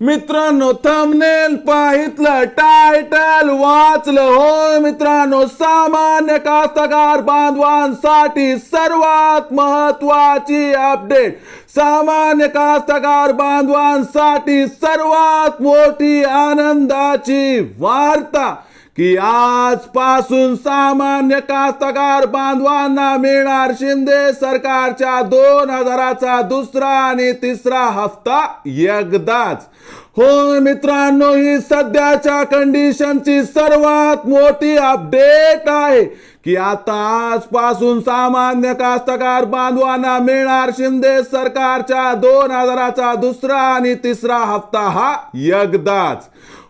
मित्रांनो thumbnail पाहितलं title वाचलं. होय मित्रांनो सामान्य कास्तकार बांधवांसाठी सर्वात महत्वाची अपडेट सामान्य कास्तकार बांधवांसाठी सर्वात मोठी आनंदाची वार्ता. की आजपासून सामान्य कास्तकार बांधवांना मिळणार शिंदे सरकारच्या दोन हजाराचा दुसरा आणि तिसरा हप्ता एकदाच हो मित्रांनो ही सध्याच्या कंडिशनची सर्वात मोठी अपडेट आहे. की आता आजपासून सामान्य कास्तकार बांधवांना मिळणार शिंदे सरकारच्या दोन हजाराचा दुसरा आणि तिसरा हप्ता हा एकदाच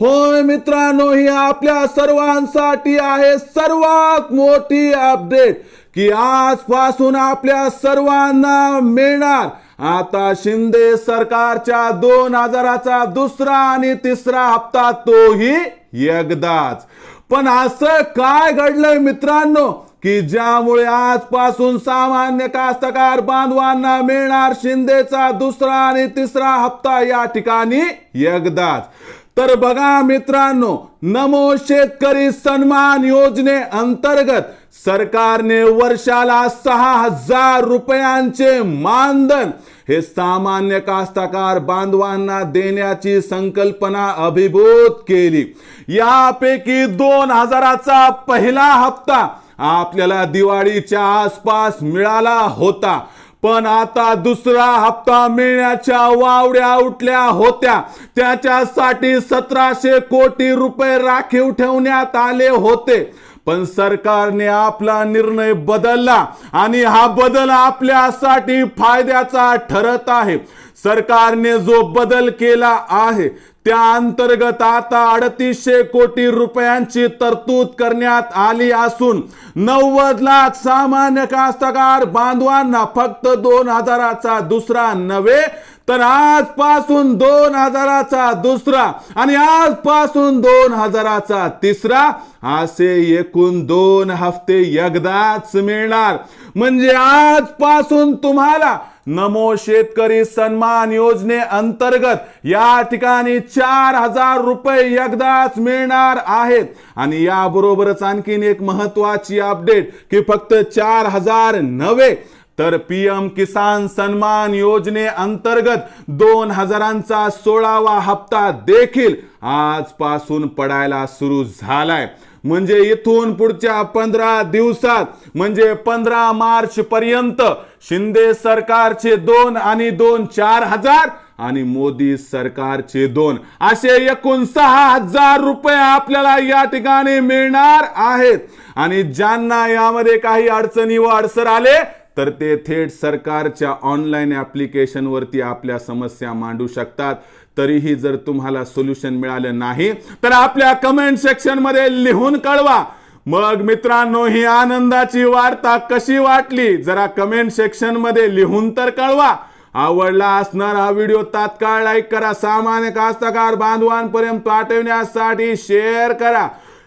होय मित्रांनो ही आपल्या सर्वांसाठी आहे सर्वात मोठी अपडेट की आजपासून आपल्या सर्वांना मिळणार. आता शिंदे सरकारच्या दोन हजाराचा दुसरा आणि तिसरा हप्ता तोही एकदाच. पण असं काय घडलंय मित्रांनो की ज्यामुळे आजपासून सामान्य कास्तकार बांधवांना मिळणार शिंदेचा दुसरा आणि तिसरा हप्ता या ठिकाणी एकदाच. तर बघा मित्रांनो नमो शेतकरी सन्मान योजने अंतर्गत सरकारने वर्षाला सहा हजार रुपयांचे मानधन हे सामान्य कास्तकार बांधवांना देण्याची संकल्पना अभिभूत केली. यापैकी दोन हजाराचा पहिला हप्ता आपल्याला दिवाळीच्या आसपास मिळाला होता. पण आता दुसरा हप्ता मिळण्याच्या वावड्या उठल्या होत्या. त्याच्यासाठी सतराशे कोटी रुपये राखीव ठेवण्यात आले होते. पण सरकारने आपला निर्णय बदलला आणि हा बदल आपल्यासाठी फायद्याचा ठरत आहे. सरकारने जो बदल केला आहे त्या अंतर्गत आता अडतीसशे कोटी रुपयांची तरतूद करण्यात आली असून नव्वद लाख सामान्य कास्तकार बांधवांना फक्त दोन हजाराचा दुसरा नव्हे तर आजपासून दोन हजाराचा दुसरा आणि आजपासून दोन हजाराचा तिसरा असे एकूण दोन हफ्ते एकदाच मिळणार. म्हणजे आजपासून तुम्हाला नमो शेतकरी सन्मान योजने अंतर्गत या ठिकाणी चार हजार रुपये एकदाच मिळणार आहेत. आणि याबरोबरच आणखीन एक महत्वाची अपडेट की फक्त चार हजार नव्हे तर पीएम किसान सन्मान योजने अंतर्गत दोन हजारांचा सोळावा हप्ता देखील आजपासून पडायला सुरू झालाय. म्हणजे इथून पुढच्या पंधरा दिवसात म्हणजे पंधरा मार्च पर्यंत शिंदे सरकारचे दोन आणि दोन चार हजार आणि मोदी सरकारचे दोन. असे एकूण सहा हजार रुपये आपल्याला या ठिकाणी मिळणार आहेत. आणि ज्यांना यामध्ये काही अडचणी व अडसर आले तर ते थेट सरकारच्या ऑनलाईन ॲप्लिकेशनवरती आपल्या समस्या मांडू शकतात. तरीही जर तुम्हाला सोल्युशन मिळालं नाही तर आपल्या कमेंट सेक्शनमध्ये लिहून कळवा. मग मित्रांनो ही आनंदाची वार्ता कशी वाटली? जरा कमेंट सेक्शनमध्ये लिहून तर कळवा. आवडला असणार हा व्हिडिओ तात्काळ लाईक करा. सामान्य कास्तकार बांधवांपर्यंत पाठवण्यासाठी शेअर करा.